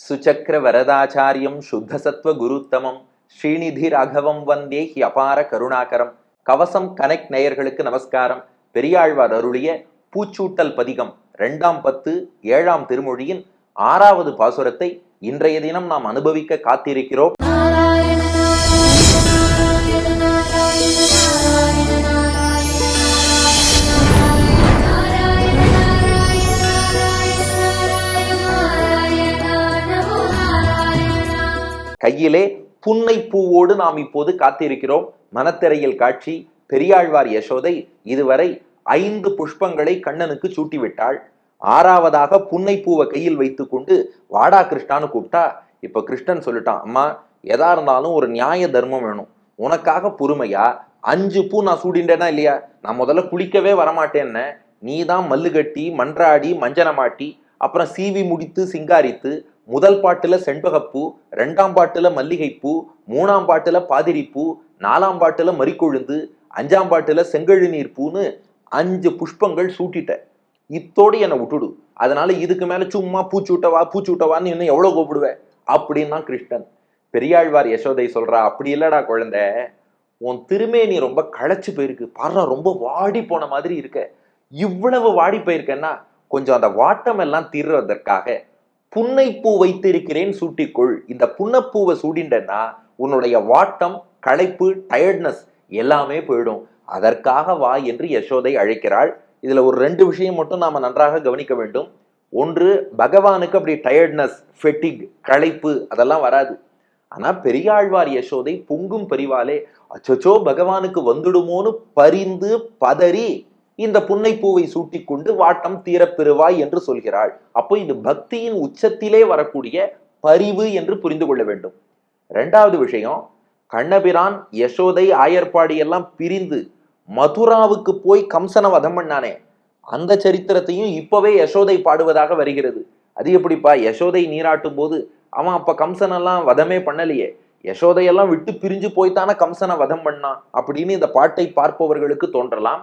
சுச்சக்கர வரதாச்சாரியம் சுத்தசத்வ குருத்தமம் ஸ்ரீநிதி ராகவம் வந்தே he அபார கருணாகரம். கவசம் connect நேயர்களுக்கு நமஸ்காரம். பெரியாழ்வார் அருளிய பூச்சூட்டல் பதிகம் ரெண்டாம் பத்து ஏழாம் திருமொழியின் ஆறாவது பாசுரத்தை இன்றைய தினம் நாம் அனுபவிக்க காத்திருக்கிறோம். கையிலே புன்னை பூவோடு நாம் இப்போது காத்திருக்கிறோம். மனத்திரையில் காட்சி பெரியாழ்வார் யசோதை இதுவரை ஐந்து புஷ்பங்களை கண்ணனுக்கு சூட்டிவிட்டாள். ஆறாவதாக புன்னை பூவை கையில் வைத்துக்கொண்டு வாடா கிருஷ்ணான்னு கூப்பிட்டா? இப்ப கிருஷ்ணன் சொல்லிட்டான் அம்மா எதா இருந்தாலும் ஒரு நியாய தர்மம் வேணும். உனக்காக பொறுமையா? அஞ்சு பூ நான் சூடிண்டேனா இல்லையா? நான் முதல்ல குளிக்கவே வரமாட்டேன்னு. நீ தான் மல்லு கட்டி மன்றாடி மஞ்சனமாட்டி அப்புறம் சீவி முடித்து சிங்காரித்து முதல் பாட்டுல செண்பகப்பூ ரெண்டாம் பாட்டுல மல்லிகைப்பூ மூணாம் பாட்டுல பாதிரிப்பூ நாலாம் பாட்டுல மறிக்கொழுந்து அஞ்சாம் பாட்டுல செங்கழுநீர் பூன்னு அஞ்சு புஷ்பங்கள் சூட்டிட்ட இத்தோடு என்னை விட்டுடு. அதனால இதுக்கு மேல சும்மா பூச்சூட்டவா பூச்சூட்டவான்னு இன்னும் எவ்வளவு கூப்பிடுவேன்? அப்படின்னா கிருஷ்ணன். பெரியாழ்வார் யசோதை சொல்றா அப்படி இல்லடா குழந்தை. உன் திருமேனி ரொம்ப களைச்சு போயிருக்கு. பாரு ரொம்ப வாடி போன மாதிரி இருக்க. இவ்வளவு வாடி போயிருக்கேன்னா கொஞ்சம் அந்த வாட்டம் எல்லாம் தீர்றதற்காக புன்னைப்பூ வைத்திருக்கிறேன் சூட்டிக்கொள். இந்த புன்னப்பூவை சூடிண்டன்னா உன்னுடைய வாட்டம் களைப்பு டயர்ட்னஸ் எல்லாமே போயிடும். அதற்காக வா என்று யசோதை அழைக்கிறாள். இதில் ஒரு ரெண்டு விஷயம் மட்டும் நாம் நன்றாக கவனிக்க வேண்டும். ஒன்று பகவானுக்கு அப்படி டயர்ட்னஸ் ஃபெட்டிக் களைப்பு அதெல்லாம் வராது. ஆனால் பெரியாழ்வார் யசோதை பொங்கும் பரிவாலே அச்சோ பகவானுக்கு வந்துடுமோன்னு பரிந்து பதறி இந்த புன்னைப்பூவை சூட்டிக்கொண்டு வாட்டம் தீரப்பெறுவாய் என்று சொல்கிறாள். அப்போ இது பக்தியின் உச்சத்திலே வரக்கூடிய பரிவு என்று புரிந்து கொள்ள வேண்டும். ரெண்டாவது விஷயம் கண்ணபிரான் யசோதை ஆயர்பாடி எல்லாம் பிரிந்து மதுராவுக்கு போய் கம்சன வதம் பண்ணானே. அந்த சரித்திரத்தையும் இப்பவே யசோதை பாடுவதாக வருகிறது. அது எப்படிப்பா? யசோதை நீராட்டும் போது அவன் அப்ப கம்சனெல்லாம் வதமே பண்ணலையே. யசோதையெல்லாம் விட்டு பிரிஞ்சு போய்த்தானே கம்சனை வதம் பண்ணான் அப்படின்னு இந்த பாட்டை பார்ப்பவர்களுக்கு தோன்றலாம்.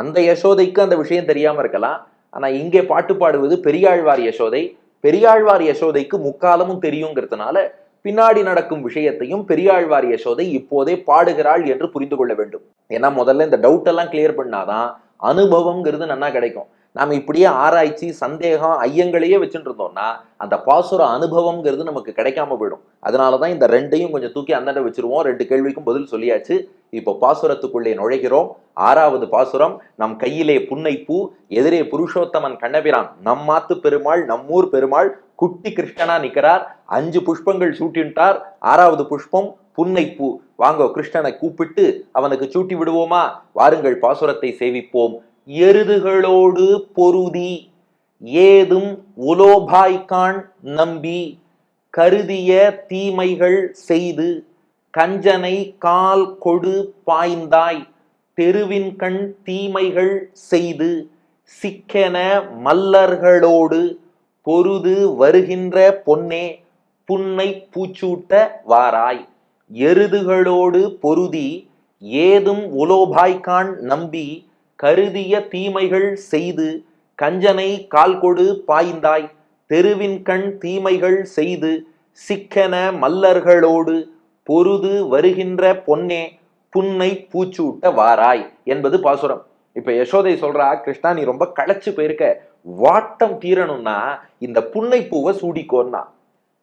அந்த யசோதைக்கு அந்த விஷயம் தெரியாம இருக்கலாம். ஆனா இங்கே பாட்டு பாடுவது பெரியாழ்வார் யசோதை. பெரியாழ்வார் யசோதைக்கு முக்காலமும் தெரியுங்கிறதுனால பின்னாடி நடக்கும் விஷயத்தையும் பெரியாழ்வார் யசோதை இப்போதே பாடுகிறாள் என்று புரிந்து கொள்ள வேண்டும். ஏன்னா முதல்ல இந்த டவுட் எல்லாம் கிளியர் பண்ணாதான் அனுபவம்ங்கிறது நன்னா கிடைக்கும். நாம் இப்படியே ஆராய்ச்சி சந்தேகம் ஐயங்களையே வச்சுட்டு இருந்தோம்னா அந்த பாசுர அனுபவம்ங்கிறது நமக்கு கிடைக்காம போயிடும். அதனாலதான் இந்த ரெண்டையும் கொஞ்சம் தூக்கி அந்தாண்ட வச்சிருவோம். ரெண்டு கேள்விக்கும் பதில் சொல்லியாச்சு. இப்போ பாசுரத்துக்குள்ளே நுழைகிறோம். ஆறாவது பாசுரம் நம் கையிலே புன்னைப்பூ எதிரே புருஷோத்தமன் கண்ணபிரான். நம்மாத்து பெருமாள் நம்மூர் பெருமாள் குட்டி கிருஷ்ணனா நிற்கிறார் அஞ்சு புஷ்பங்கள் சூட்டின்ட்டார். ஆறாவது புஷ்பம் புன்னைப்பூ. வாங்க கிருஷ்ணனை கூப்பிட்டு அவனுக்கு சூட்டி விடுவோமா? வாருங்கள் பாசுரத்தை சேவிப்போம். எருதுகளோடு பொருதி ஏதும் உலோபாய்கான் நம்பி கருதிய தீமைகள் செய்து கஞ்சனை கால் கொடு பாய்ந்தாய் தெருவின் கண் தீமைகள் செய்து சிக்கென மல்லர்களோடு பொருது வருகின்ற பொன்னே புன்னை பூச்சூட்ட வாராய். எருதுகளோடு பொருதி ஏதும் உலோபாய்கான் நம்பி கருதிய தீமைகள் செய்து கஞ்சனை கால்கொடு பாய்ந்தாய். தெருவின் கண் தீமைகள் செய்து சிக்கன மல்லர்களோடு பொருது வருகின்ற பொன்னே புன்னை பூச்சூட்ட வாராய் என்பது பாசுரம். இப்ப யசோதை சொல்றா கிருஷ்ணா நீ ரொம்ப களைச்சு போயிருக்க. வாட்டம் தீரணும்னா இந்த புன்னை பூவை சூடிக்கோன்னா.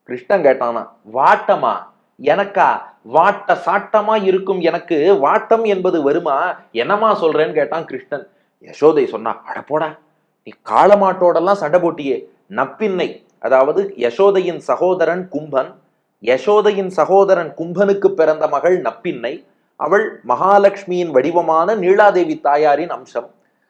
கிருஷ்ணன் கேட்டானா வாட்டமா எனக்கா வாட்ட சாட்டமா இருக்கும் எனக்கு வாட்டம் என்பது வருமா? என்னமா சொல்றேன்னு கேட்டான் கிருஷ்ணன். யசோதை சொன்னா அடப்போடா நீ காளமாட்டோடெல்லாம் சண்டை போட்டியே. நப்பின்னை அதாவது யசோதையின் சகோதரன் கும்பன் யசோதையின் சகோதரன் கும்பனுக்கு பிறந்த மகள் நப்பின்னை அவள் மகாலட்சுமியின் வடிவமான நீலாதேவி தாயாரின் அம்சம்.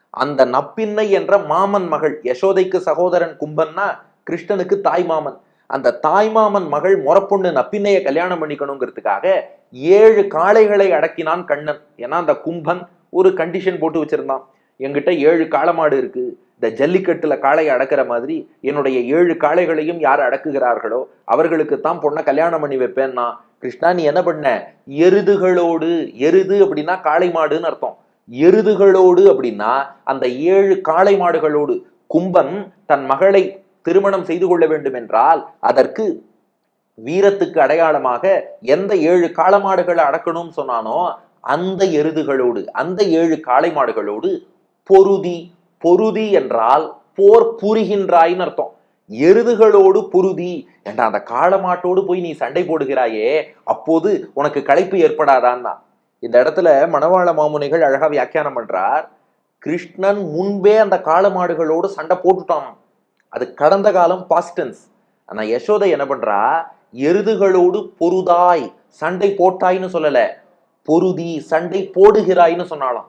அந்த நப்பின்னை என்ற மாமன் மகள் யசோதைக்கு சகோதரன் கும்பன்னா கிருஷ்ணனுக்கு தாய் மாமன். அந்த தாய்மாமன் மகள் முறப்பொண்ணு நப்பின்னைய கல்யாணம் பண்ணிக்கணுங்கிறதுக்காக ஏழு காளைகளை அடக்கினான் கண்ணன். ஏன்னா அந்த கும்பன் ஒரு கண்டிஷன் போட்டு வச்சிருந்தான். என்கிட்ட ஏழு காளமாடு இருக்கு. இந்த ஜல்லிக்கட்டுல காளையை அடக்கிற மாதிரி என்னுடைய ஏழு காளைகளையும் யார் அடக்குகிறார்களோ அவர்களுக்கு தான் பொண்ணை கல்யாணம் பண்ணி வைப்பேன்னா கிருஷ்ணா நீ என்ன பண்ண? எருதுகளோடு எருது அப்படின்னா காளை மாடுன்னு அர்த்தம். எருதுகளோடு அப்படின்னா அந்த ஏழு காளை மாடுகளோடு கும்பன் தன் மகளை திருமணம் செய்து கொள்ள வேண்டும் என்றால் அதற்கு வீரத்துக்கு அடையாளமாக எந்த ஏழு காளமாடுகளை அடக்கணும்னு சொன்னானோ அந்த எருதுகளோடு அந்த ஏழு காளை மாடுகளோடு பொருதி பொருதி என்றால் போர் புரிகின்றாயின்னு அர்த்தம். எருதுகளோடு பொருதி என்ற அந்த காளமாட்டோடு போய் நீ சண்டை போடுகிறாயே அப்போது உனக்கு களைப்பு ஏற்படாதான்னா. இந்த இடத்துல மணவாள மாமுனிகள் அழகா வியாக்கியானம் பண்றார். கிருஷ்ணன் முன்பே அந்த காளமாடுகளோடு சண்டை போட்டுட்டான். அது கடந்த காலம் பாஸ்டன்ஸ் ஆனால் யசோதை என்ன பண்றா? எருதுகளோடு பொருதாய் சண்டை போட்டாய்ன்னு சொல்லலை. பொருதி சண்டை போடுகிறாய்ன்னு சொன்னாலாம்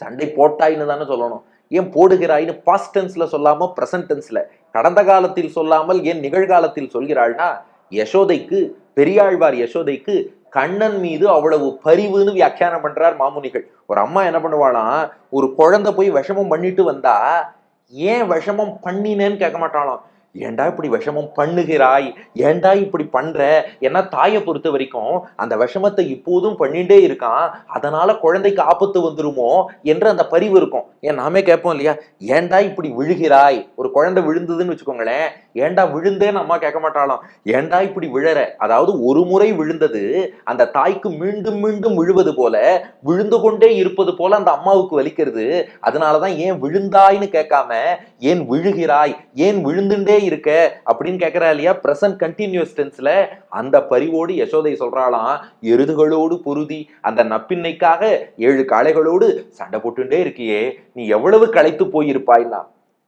சண்டை போட்டாய்ன்னு தானே சொல்லணும். ஏன் போடுகிறாய்னு பாஸ்ட் டென்ஸில் சொல்லாம ப்ரெசன்ட் டென்ஸில் கடந்த காலத்தில் சொல்லாமல் ஏன் நிகழ்காலத்தில் சொல்கிறாள்னா யசோதைக்கு பெரியாழ்வார் யசோதைக்கு கண்ணன் மீது அவ்வளவு பரிவுன்னு வியாக்கியானம் பண்றார் மாமுனிகள். ஒரு அம்மா என்ன பண்ணுவாளாம்? ஒரு குழந்தை போய் விஷமம் பண்ணிட்டு வந்தா ஏன் விஷமம் பண்ணினேன்னு கேட்க மாட்டாளாம். ஏன்டா இப்படி விஷமம் பண்ணுகிறாய்? ஏன்டா இப்படி பண்ற? ஏன்னா தாயை பொறுத்த வரைக்கும் அந்த விஷமத்தை இப்போதும் பண்ணிட்டே இருக்கான். அதனால குழந்தைக்கு ஆபத்து வந்துருமோ என்று அந்த பரிவு இருக்கும். ஏன் நாமே கேட்போம் இல்லையா? ஏன்டா இப்படி விழுகிறாய்? ஒரு குழந்தை விழுந்ததுன்னு வச்சுக்கோங்களேன். ஏன்டா விழுந்தேன்னு அம்மா கேட்க மாட்டாளாம். ஏன்டா இப்படி விழற? அதாவது ஒரு முறை விழுந்தது அந்த தாய்க்கு மீண்டும் மீண்டும் விழுவது போல விழுந்து கொண்டே இருப்பது போல அந்த அம்மாவுக்கு வலிக்கிறது. அதனாலதான் ஏன் விழுந்தாய்ன்னு கேட்காம ஏன் விழுகிறாய்? ஏன் விழுந்துட்டே இருக்க அப்படின்னு கேட்கிறா இல்லையா? பிரசன்ட் கண்டினியூஸ் டென்ஸ்ல அந்த பரிவோடு யசோதை சொல்றாளாம் எருதுகளோடு பொருதி அந்த நப்பின்னைக்காக ஏழு காளைகளோடு சண்டை போட்டுட்டே இருக்கியே நீ எவ்வளவு களைத்து போயிருப்பாய்னா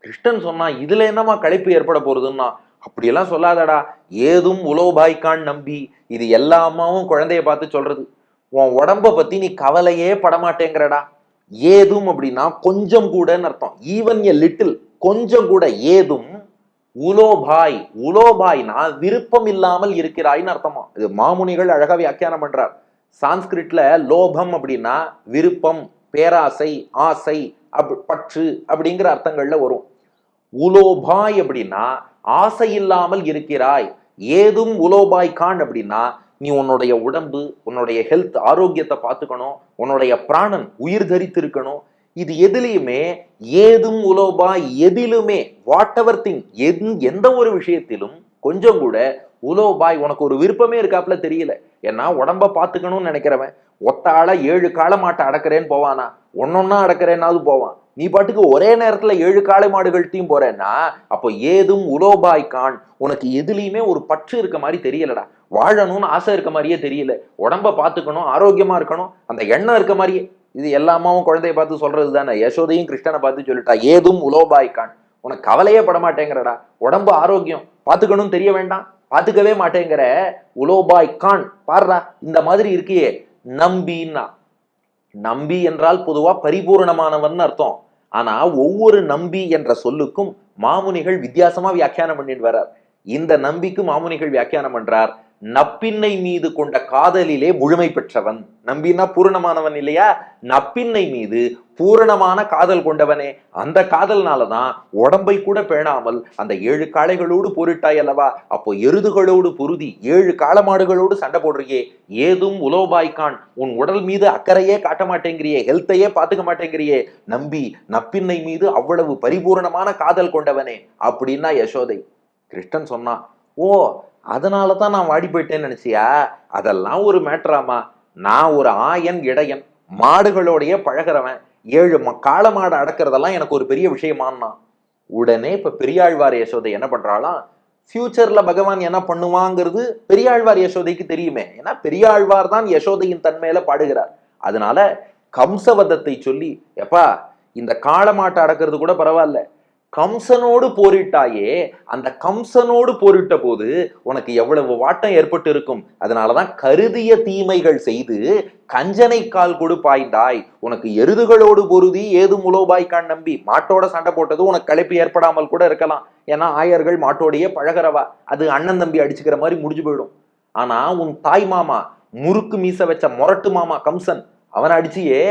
கிருஷ்ணன் சொன்னா இதுல என்னமா களைப்பு ஏற்பட போறதுன்னா? அப்படியெல்லாம் சொல்லாதடா ஏதும் உலோபாய்க்கான் நம்பி இது எல்லா அம்மாவும் குழந்தைய பார்த்து சொல்றது. உன் உடம்ப பத்தி நீ கவலையே படமாட்டேங்கிறடா. ஏதும் அப்படின்னா கொஞ்சம் கூடன்னு அர்த்தம். ஈவன் எ லிட்டில் கொஞ்சம் கூட ஏதும் உலோபாய் உலோபாய்னா விருப்பம் இல்லாமல் இருக்கிறாய்னு அர்த்தமா? இது மாமுனிகள் அழகா வியாக்கியானம் பண்றார். சான்ஸ்கிரிட்ல லோபம் அப்படின்னா விருப்பம் பேராசை ஆசை அப் பற்று அப்படிங்கிற அர்த்தங்கள்ல வரும். உலோபாய் அப்படின்னா ஆசை இல்லாமல் இருக்கிறாய். ஏதும் உலோபாய் கான் அப்படின்னா நீ உன்னுடைய உடம்பு உன்னுடைய ஹெல்த் ஆரோக்கியத்தை பார்த்துக்கணும் உன்னுடைய பிராணன் உயிர் தரித்து இருக்கணும் இது எதுலையுமே ஏதும் உலோபாய் எதிலுமே வாட் எவர் திங் எந் எந்த ஒரு விஷயத்திலும் கொஞ்சம் கூட உலோபாய் உனக்கு ஒரு விருப்பமே இருக்காப்புல தெரியல. ஏன்னா உடம்ப பார்த்துக்கணும்னு நினைக்கிறவன் ஒத்த ஏழு காளை மாட்டை அடக்கிறேன்னு போவானா? ஒன்னொன்னா அடக்கிறேன்னாவது போவான். நீ பாட்டுக்கு ஒரே நேரத்துல ஏழு காளை மாடுகள்ட்டையும் போறேன்னா அப்போ ஏதும் உலோபாய் கான் உனக்கு எதுலையுமே ஒரு பற்று இருக்க மாதிரி தெரியலடா. வாழணும்னு ஆசை இருக்க மாதிரியே தெரியல. உடம்ப பார்த்துக்கணும் ஆரோக்கியமா இருக்கணும் அந்த எண்ணம் இருக்க மாதிரியே. இது எல்லாமாவும் குழந்தைய பார்த்து சொல்றது தானே? யசோதையும் கிருஷ்ணனை பார்த்து சொல்லிட்டா ஏதும் உலோபாய் கான். உனக்கு கவலையே பட மாட்டேங்கிறடா. உடம்பு ஆரோக்கியம். பார்த்துக்கணும் தெரிய வேண்டாம். பார்த்துக்கவே மாட்டேங்கிற. உலோபாய் கான். பாருடா இந்த மாதிரி இருக்கியே. நம்பின்னா. நம்பி என்றால் பொதுவா பரிபூர்ணமானவன் அர்த்தம். ஆனா ஒவ்வொரு நம்பி என்ற சொல்லுக்கும் மாமுனிகள் வித்தியாசமா வியாக்கியானம் பண்ணிட்டு வர்றார். இந்த நம்பிக்கு மாமுனிகள் வியாக்கியானம் பண்றார். நப்பின்னை மீது கொண்ட காதலிலே முழுமை பெற்றவன். நம்பினா பூரணமானவன் இல்லையா? நப்பின்னை மீது பூரணமான காதல் கொண்டவனே. அந்த காதல்னாலதான் உடம்பை கூட பேணாமல் அந்த ஏழு காளைகளோடு போரிட்டாய் அல்லவா? அப்போ எருதுகளோடு பொருதி ஏழு காளமாடுகளோடு சண்டை போடுறியே. ஏதும் உலோபாய்க்கான் உன் உடல் மீது அக்கறையே காட்ட மாட்டேங்கிறியே ஹெல்த்தையே பார்த்துக்க மாட்டேங்கிறியே. நம்பி நப்பின்னை மீது அவ்வளவு பரிபூரணமான காதல் கொண்டவனே. அப்படின்னா யசோதை கிருஷ்ணன் சொன்னான் ஓ அதனால தான் நான் வாடி போயிட்டேன்னு நினச்சியா? அதெல்லாம் ஒரு மேட்ராமா நான் ஒரு ஆயன் இடையன் மாடுகளோடைய பழகிறவன் ஏழு ம காளை மாடு அடக்கிறதெல்லாம் எனக்கு ஒரு பெரிய விஷயமான்னா. உடனே இப்போ பெரியாழ்வார் யசோதை என்ன பண்ணுறாலாம் ஃபியூச்சரில் பகவான் என்ன பண்ணுவாங்கிறது பெரியாழ்வார் யசோதைக்கு தெரியுமே. ஏன்னா பெரியாழ்வார் தான் யசோதையின் தன்மையில பாடுகிறார். அதனால கம்சவதத்தை சொல்லி எப்பா இந்த காளமாட்டை அடக்கிறது கூட பரவாயில்ல. கம்சனோடு போரிட்டாயே அந்த கம்சனோடு போரிட்ட போது உனக்கு எவ்வளவு வாட்டம் ஏற்பட்டு இருக்கும் அதனாலதான் கருதிய தீமைகள் செய்து கஞ்சனை கால் கொடு பாய்ந்தாய் உனக்கு எருதுகளோடு பொருதி ஏது முலோபாய்க்கான் நம்பி மாட்டோட சண்டை போட்டது உனக்கு களைப்பு ஏற்படாமல் கூட இருக்கலாம். ஏன்னா ஆயர்கள் மாட்டோடையே பழகிறவா. அது அண்ணன் தம்பி அடிச்சுக்கிற மாதிரி முடிஞ்சு போயிடும். ஆனா உன் தாய் மாமா முறுக்கு மீச வச்ச மொரட்டு மாமா கம்சன் அவனை அடிச்சியே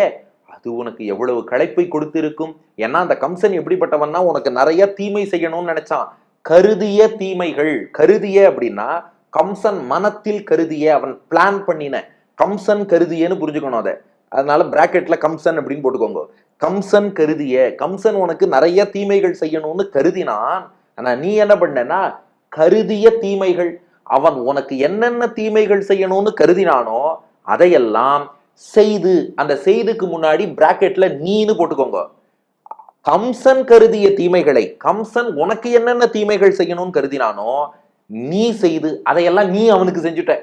அது உனக்கு எவ்வளவு களைப்பை கொடுத்திருக்கும்? ஏன்னா அந்த கம்சன் எப்படிப்பட்டவன்னா உனக்கு நிறைய தீமை செய்யணும்னு நினைச்சான். கருதிய தீமைகள். கருதிய அப்படின்னா கம்சன் மனத்தில் கருதிய அவன் பிளான் பண்ணின. கம்சன் கருதியன்னு புரிஞ்சுக்கணும் அதை. அதனால பிராக்கெட்ல கம்சன் அப்படின்னு போட்டுக்கோங்க. கம்சன் கருதிய கம்சன் உனக்கு நிறைய தீமைகள் செய்யணும்னு கருதினான். ஆனா நீ என்ன பண்ணனா கருதிய தீமைகள். அவன் உனக்கு என்னென்ன தீமைகள் செய்யணும்னு கருதினானோ அதையெல்லாம் செய்து அந்த செய்துக்கு முன்னாடி பிராக்கெட்ல நீன்னு போட்டுக்கோங்க. கம்சன் கருதிய தீமைகளை கம்சன் உனக்கு என்னென்ன தீமைகள் செய்யணும்னு கருதினானோ நீ செய்து அதையெல்லாம் நீ அவனுக்கு செஞ்சுட்ட.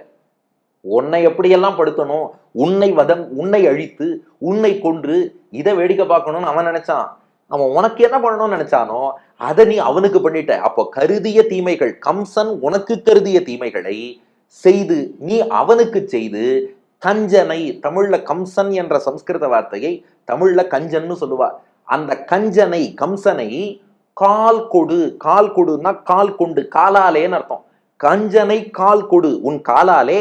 உன்னை எப்படியெல்லாம் படுத்தணும் உன்னை வதம் உன்னை அழித்து உன்னை கொன்று இதை வேடிக்கை பார்க்கணும்னு அவன் நினைச்சான். அவன் உனக்கு என்ன பண்ணணும்னு நினைச்சானோ அதை நீ அவனுக்கு பண்ணிட்ட. அப்போ கருதிய தீமைகள் கம்சன் உனக்கு கருதிய தீமைகளை செய்து நீ அவனுக்கு செய்து கஞ்சனை தமிழ்ல கம்சன் என்ற சம்ஸ்கிருத வார்த்தையை தமிழ்ல கஞ்சன்னு சொல்லுவா. அந்த கஞ்சனை கம்சனை கால் கொடு கால் கொடுன்னா கால் கொண்டு காலாலேன்னு அர்த்தம். கஞ்சனை கால் கொடு உன் காலாலே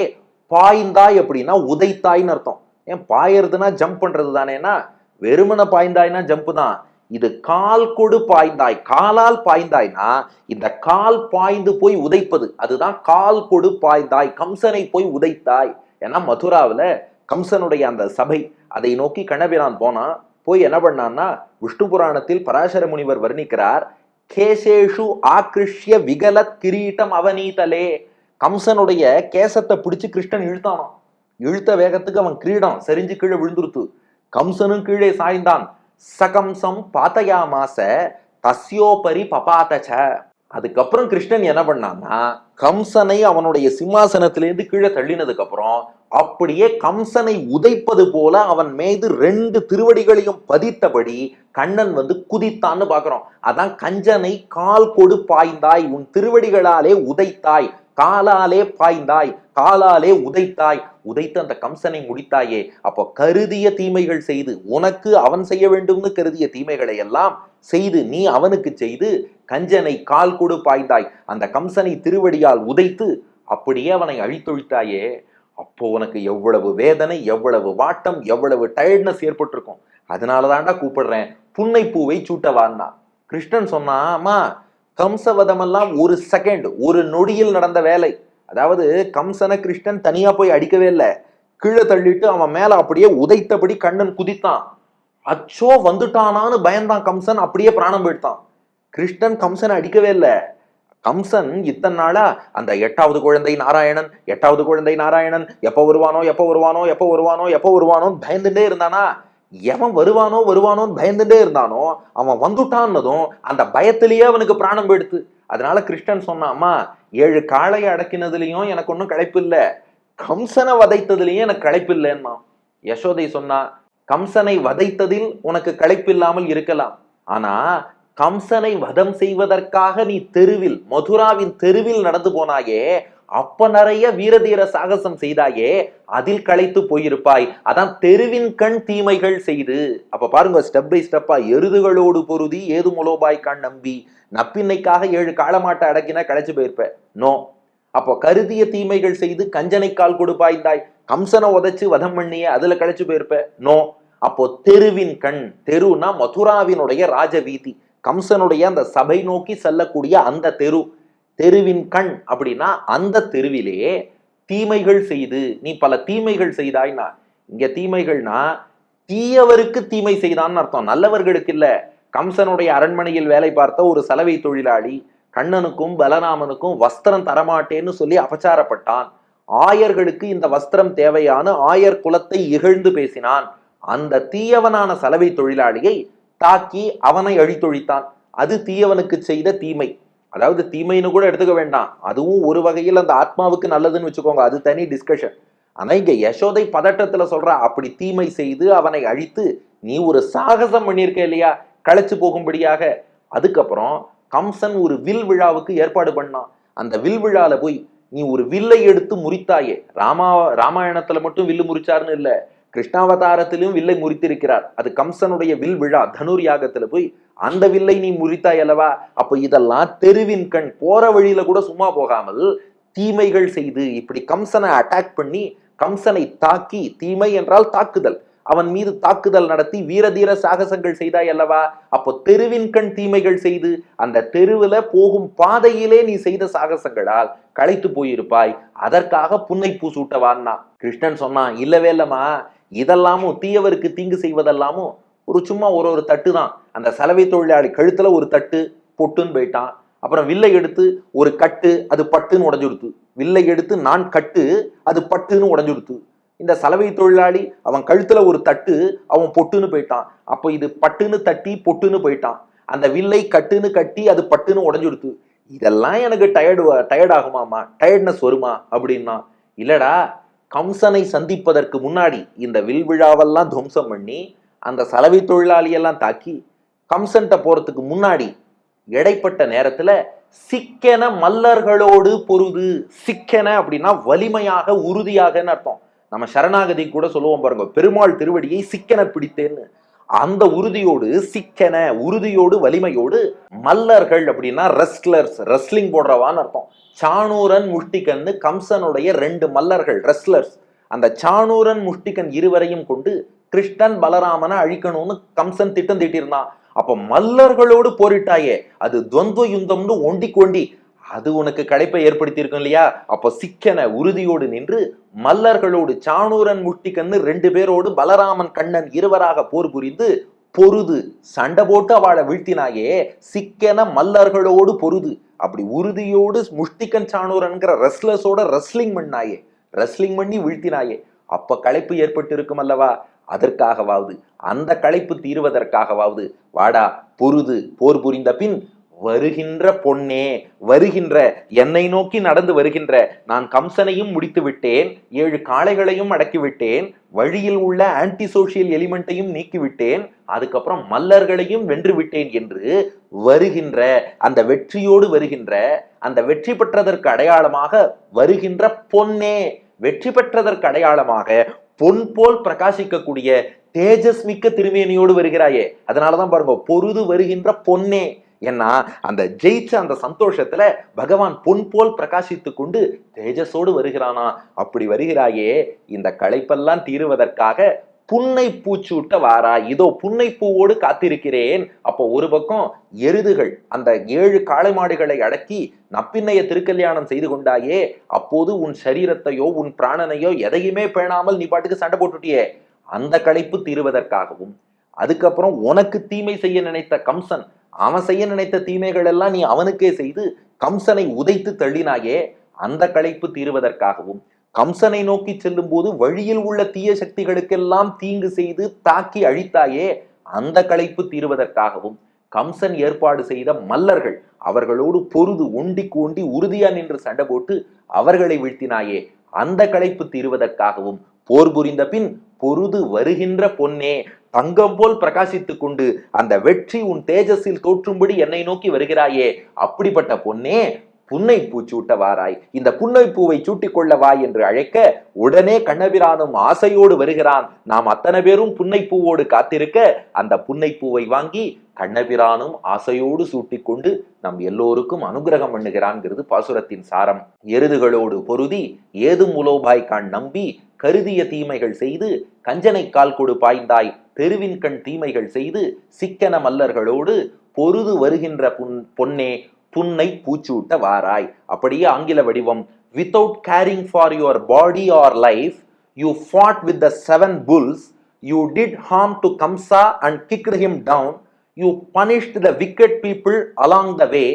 பாய்ந்தாய் அப்படின்னா உதைத்தாய்ன்னு அர்த்தம். ஏன் பாயறதுனா ஜம்ப் பண்றது தானேனா வெறுமனை பாய்ந்தாய்னா ஜம்ப் தான். இது கால் கொடு பாய்ந்தாய் காலால் பாய்ந்தாய்னா இந்த கால் பாய்ந்து போய் உதைப்பது. அதுதான் கால் கொடு பாய்ந்தாய் கம்சனை போய் உதைத்தாய். ஏன்னா மதுராவில் கம்சனுடைய அந்த சபை அதை நோக்கி கண்ணபிரான் போனான் போய் என்ன பண்ணான்னா விஷ்ணு புராணத்தில் பராசர முனிவர் வர்ணிக்கிறார் கேசேஷு ஆக்ரிஷ்ய விகலத் கிரீட்டம் அவனீதலே கம்சனுடைய கேசத்தை பிடிச்சு கிருஷ்ணன் இழுத்தானான் இழுத்த வேகத்துக்கு அவன் கிரீடம் சரிஞ்சு கீழே விழுந்துருத்து. கம்சனும் கீழே சாய்ந்தான். சகம்சம் பாத்தயாமாச தஸ்யோபரி பபாதச்ச. அதுக்கப்புறம் கிருஷ்ணன் என்ன பண்ணான்னா கம்சனை அவனுடைய சிம்மாசனத்திலேருந்து கீழே தள்ளினதுக்கு அப்புறம் அப்படியே கம்சனை உதைப்பது போல அவன் மீது ரெண்டு திருவடிகளையும் பதித்தபடி கண்ணன் வந்து குதித்தான்னு பார்க்குறோம் அதான் கஞ்சனை கால் கொடு பாய்ந்தாய் உன் திருவடிகளாலே உதைத்தாய் காலாலே பாய்ந்தாய் காலாலே உதைத்தாய். உதைத்து அந்த கம்சனை முடித்தாயே அப்போ கருதிய தீமைகள் செய்து உனக்கு அவன் செய்ய வேண்டும்னு கருதிய தீமைகளை எல்லாம் செய்து நீ அவனுக்கு செய்து கஞ்சனை கால் கொடு பாய்ந்தாய். அந்த கம்சனை திருவடியால் உதைத்து அப்படியே அவனை அழித்தொழித்தாயே. அப்போ உனக்கு எவ்வளவு வேதனை எவ்வளவு வாட்டம் எவ்வளவு டயர்ட்னஸ் ஏற்பட்டிருக்கும். அதனால தாண்டா கூப்பிடுறேன். புன்னை பூவை சூட்டவான்னா. கிருஷ்ணன் சொன்னாமா கம்சவதமெல்லாம் ஒரு செகண்ட் ஒரு நொடியில் நடந்த வேலை. அதாவது கம்சனை கிருஷ்ணன் தனியா போய் அடிக்கவே இல்லை. கீழே தள்ளிட்டு அவன் மேல அப்படியே உதைத்தபடி கண்ணன் குதித்தான். அச்சோ வந்துட்டானான்னு பயந்தான் கம்சன். அப்படியே பிராணம் போயிட்டான் கிருஷ்ணன் கம்சனை அடிக்கவே இல்லை. கம்சன் இத்தனை நாளா அந்த எட்டாவது குழந்தை நாராயணன் எட்டாவது குழந்தை நாராயணன் எப்போ வருவானோ எப்போ வருவானோ எப்போ வருவானோ எப்போ வருவானோன்னு பயந்துட்டே இருந்தானா? எவன் வருவானோ வருவானோன்னு பயந்துட்டே இருந்தானோ அவன் வந்துட்டான்னதும் அந்த பயத்திலேயே அவனுக்கு பிராணம் போயிடுத்து அதனால கிருஷ்ணன் சொன்னாமா ஏழு காளையை அடக்கினதுலையும் எனக்கு ஒன்றும் களைப்பு இல்லை. கம்சனை வதைத்ததுலேயும் எனக்கு களைப்பு இல்லைன்னா யசோதை சொன்னா கம்சனை வதைத்ததில் உனக்கு களைப்பு இல்லாமல் இருக்கலாம். ஆனா கம்சனை வதம் செய்வதற்காக நீ தெருவில் மதுராவின் தெருவில் நடந்து போனாயே அப்ப நிறைய வீரதீர சாகசம் செய்தாயே அதில் களைத்து போயிருப்பாய். அதான் தெருவின் கண் தீமைகள் செய்து. அப்ப பாருங்க ஸ்டெப் பை ஸ்டெப்பா எருதுகளோடு பொருதி ஏது முலோபாய் கண் நம்பி. நப்பின்னைக்காக ஏழு காலமாட்டை அடக்கினா களைச்சு போயிருப்ப. நோ. அப்போ கருதிய தீமைகள் செய்து கஞ்சனை கால் கொடுப்பாய்ந்தாய் கம்சனை உதைச்சு வதம் பண்ணியே அதுல களைச்சு போயிருப்ப. நோ. அப்போ தெருவின் கண் தெருனா மதுராவினுடைய ராஜவீதி கம்சனுடைய அந்த சபை நோக்கி செல்லக்கூடிய அந்த தெரு தெருவின் கண் அப்படின்னா அந்த தெருவிலே தீமைகள் செய்து நீ பல தீமைகள் செய்தாய்னா இங்க தீமைகள்னா தீயவருக்கு தீமை செய்தான்னு அர்த்தம். நல்லவர்களுக்கு இல்ல. கம்சனுடைய அரண்மனையில் வேலை பார்த்த ஒரு சலவை தொழிலாளி கண்ணனுக்கும் பலராமனுக்கும் வஸ்திரம் தரமாட்டேன்னு சொல்லி அபச்சாரப்பட்டான். ஆயர்களுக்கு இந்த வஸ்திரம் தேவையான ஆயர் குலத்தை இகழ்ந்து பேசினான். அந்த தீயவனான சலவை தொழிலாளியை தாக்கி அவனை அழித்தொழித்தான். அது தீயவனுக்கு செய்த தீமை. அதாவது தீமைன்னு கூட எடுத்துக்க வேண்டாம். அதுவும் ஒரு வகையில் அந்த ஆத்மாவுக்கு நல்லதுன்னு வச்சுக்கோங்க. அது தனி டிஸ்கஷன் ஆனா இங்க யசோதை பதட்டத்துல சொல்ற அப்படி தீமை செய்து அவனை அழித்து நீ ஒரு சாகசம் பண்ணியிருக்க இல்லையா? களைச்சு போகும்படியாக. அதுக்கப்புறம் கம்சன் ஒரு வில் விழாவுக்கு ஏற்பாடு பண்ணான். அந்த வில் விழால போய் நீ ஒரு வில்லை எடுத்து முறித்தாயே. ராமா ராமாயணத்துல மட்டும் வில்லு முறிச்சாருன்னு இல்லை. கிருஷ்ணாவதாரத்திலும் வில்லை முறித்திருக்கிறார். அது கம்சனுடைய வில் விழா தனுர் யாகத்துல போய் அந்த வில்லை நீ முறித்தாய் அல்லவா அப்ப இதெல்லாம் தெருவின் கண் போற வழியில கூட சும்மா போகாமல் தீமைகள் செய்து இப்படி கம்சனை அட்டாக் பண்ணி கம்சனை தாக்கி தீமை என்றால் தாக்குதல். அவன் மீது தாக்குதல் நடத்தி வீரதீர சாகசங்கள் செய்தாய் அல்லவா அப்போ தெருவின் கண் தீமைகள் செய்து அந்த தெருவுல போகும் பாதையிலே நீ செய்த சாகசங்களால் களைத்து போயிருப்பாய். அதற்காக புன்னை பூ சூட்டவான்னா கிருஷ்ணன் சொன்னான் இல்லவே இல்லம்மா இதெல்லாமும் தீயவருக்கு தீங்கு செய்வதெல்லாமும் ஒரு சும்மா ஒரு ஒரு தட்டு தான் அந்த சலவை தொழிலாளி கழுத்தில் ஒரு தட்டு பொட்டுன்னு போயிட்டான். அப்புறம் வில்லை எடுத்து ஒரு கட்டு அது பட்டுன்னு உடஞ்சுடுத்து. வில்லை எடுத்து நான் கட்டு அது பட்டுன்னு உடஞ்சுடுத்து. இந்த சலவை தொழிலாளி அவன் கழுத்துல ஒரு தட்டு அவன் பொட்டுன்னு போயிட்டான். அப்போ இது பட்டுன்னு தட்டி பொட்டுன்னு போயிட்டான். அந்த வில்லை கட்டுன்னு கட்டி அது பட்டுன்னு உடஞ்சுடுத்து. இதெல்லாம் எனக்கு டயர்டு டயர்ட் ஆகுமாமா டயர்ட்னஸ் வருமா? அப்படின்னா இல்லடா கம்சனை சந்திப்பதற்கு முன்னாடி இந்த வில் விழாவெல்லாம் துவம்சம் பண்ணி அந்த சலவை தொழிலாளியெல்லாம் தாக்கி கம்சன்ட்ட போறதுக்கு முன்னாடி இடைப்பட்ட நேரத்துல சிக்கென மல்லர்களோடு பொருது சிக்கென அப்படின்னா வலிமையாக உறுதியாகன்னு அர்த்தம். நம்ம சரணாகதி கூட சொல்லுவோம் பாருங்க பெருமாள் திருவடியை சிக்கென பிடித்தேன்னு. அந்த உறுதியோடு சிக்கன உறுதியோடு வலிமையோடு மல்லர்கள் அப்படின்னா ரெஸ்லர்ஸ் ரெஸ்லிங் போடுறவான்னு அர்த்தம். சாணூரன் முஷ்டிகன்னு கம்சனுடைய ரெண்டு மல்லர்கள் ரெஸ்லர்ஸ் அந்த சாணூரன் முஷ்டிகன் இருவரையும் கொண்டு கிருஷ்ணன் பலராமனை அழிக்கணும்னு கம்சன் திட்டம் தீட்டியிருந்தான். அப்போ மல்லர்களோடு போரிட்டாயே. அது துவந்த யுத்தம்னு ஒண்டி கொண்டி அது உனக்கு களைப்பை ஏற்படுத்தி இருக்கும் இல்லையா? அப்போ சிக்கன உறுதியோடு நின்று மல்லர்களோடு சாணூரன் முட்டிக்கண்ணு ரெண்டு பேரோடு பலராமன் கண்ணன் இருவராக போர் புரிந்து பொருது சண்டை போட்டு அவளை வீழ்த்தினாயே சிக்கன மல்லர்களோடு பொருது. அப்படி உறுதியோடு முஷ்டிக்கன் சாணூரன்கிற ரெஸ்லஸோட ரெஸ்லிங் பண்ணாயே ரெஸ்லிங் பண்ணி வீழ்த்தினாயே. அப்ப களைப்பு ஏற்பட்டு இருக்கும் அல்லவா? அதற்காகவாவது அந்த களைப்பு தீர்வதற்காகவாவது. வாடா பொருது போர் புரிந்த பின் வருகின்ற பொன்னே வருகின்ற என்னை நோக்கி நடந்து வருகின்ற நான் கம்சனையும் முடித்து விட்டேன் ஏழு காளைகளையும் அடக்கிவிட்டேன் வழியில் உள்ள ஆன்டி சோசியல் எலிமெண்ட்டையும் நீக்கிவிட்டேன் அதுக்கப்புறம் மல்லர்களையும் வென்று விட்டேன் என்று வருகின்ற அந்த வெற்றியோடு வருகின்ற அந்த வெற்றி பெற்றதற்கு அடையாளமாக வருகின்ற பொன்னே. வெற்றி பெற்றதற்கு அடையாளமாக பொன் போல் பிரகாசிக்கக்கூடிய தேஜஸ் மிக்க திருமேனியோடு வருகிறாயே. அதனாலதான் பாருங்க பொருது வருகின்ற பொன்னே. ஏன்னா அந்த ஜெயிச்ச அந்த சந்தோஷத்துல பகவான் பொன் போல் பிரகாசித்து கொண்டு தேஜஸோடு வருகிறானா? அப்படி வருகிறாயே இந்த களைப்பெல்லாம் தீருவதற்காக புன்னை பூச்சூட்ட வாரா? இதோ புன்னை பூவோடு காத்திருக்கிறேன். அப்போ ஒரு பக்கம் எருதுகள் அந்த ஏழு காளை மாடுகளை அடக்கி நப்பின்னைய திருக்கல்யாணம் செய்து கொண்டாயே அப்போது உன் சரீரத்தையோ உன் பிராணனையோ எதையுமே பேணாமல் நீ பாட்டுக்கு சண்டை போட்டுட்டியே. அந்த களைப்பு தீருவதற்காகவும் அதுக்கப்புறம் உனக்கு தீமை செய்ய நினைத்த கம்சன் அவன் செய்ய நினைத்த தீமைகள் எல்லாம் நீ அவனுக்கே செய்து கம்சனை உதைத்து தள்ளினாயே அந்த களைப்பு தீருவதற்காகவும். கம்சனை நோக்கி செல்லும் போது வழியில் உள்ள தீய சக்திகளுக்கெல்லாம் தீங்கு செய்து தாக்கி அழித்தாயே அந்த களைப்பு தீருவதற்காகவும். கம்சன் ஏற்பாடு செய்த மல்லர்கள் அவர்களோடு பொருது ஒண்டி கோண்டி உறுதியா நின்று சண்டை போட்டு அவர்களை வீழ்த்தினாயே அந்த களைப்பு தீருவதற்காகவும். போர் புரிந்த பின் பொருது வருகின்ற பொன்னே தங்கம் போல் பிரகாசித்துக் கொண்டு அந்த வெற்றி உன் தேஜஸில் தோற்றும்படி என்னை நோக்கி வருகிறாயே. அப்படிப்பட்ட பொன்னே புன்னை பூ சூட்ட வாராய் இந்த புன்னை பூவை சூட்டிக் கொள்ள வாய் என்று அழைக்க உடனே கண்ணபிரானும் ஆசையோடு வருகிறான். நாம் அத்தனை பேரும் புன்னை பூவோடு காத்திருக்க அந்த புன்னை பூவை வாங்கி கண்ணபிரானும் ஆசையோடு சூட்டிக்கொண்டு நம் எல்லோருக்கும் அனுகிரகம் பண்ணுகிறான்ங்கிறது பாசுரத்தின் சாரம். எருதுகளோடு பொருதி ஏதும் உலோபாய் கான் நம்பி கருதிய தீமைகள் செய்து கஞ்சனை கால் கொடு பாய்ந்தாய். தெருவின் கண் தீமைகள் செய்து சிக்கன மல்லர்களோடு பொருது வருகின்ற புன் பொன்னே புன்னை பூச்சூட்ட வாராய். அப்படியே ஆங்கில வடிவம் without caring for your body or life you fought with the seven bulls you did harm to Kamsa and kick him down you punished the wicked people along the way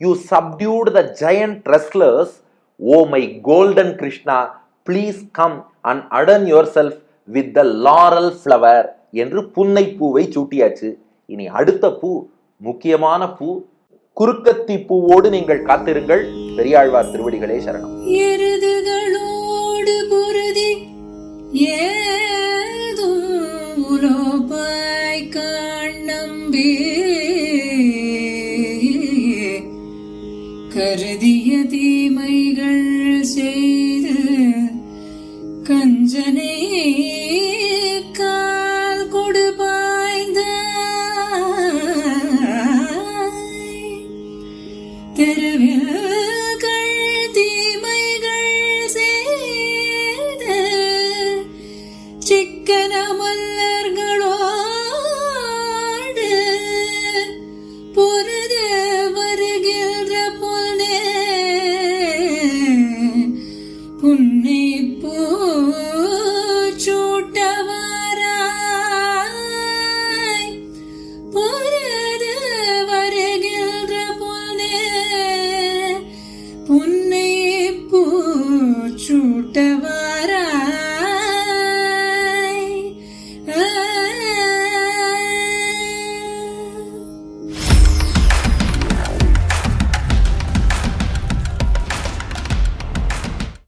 you subdued the giant wrestlers oh my golden Krishna please come and adorn yourself with the laurel flower என்று புன்னை பூவை சூட்டியாச்சு. இனி அடுத்த பூ முக்கியமான பூ குறுக்கத்தி பூவோடு நீங்கள் காத்திருங்கள். பெரியாழ்வார் திருவடிகளே சரணம்.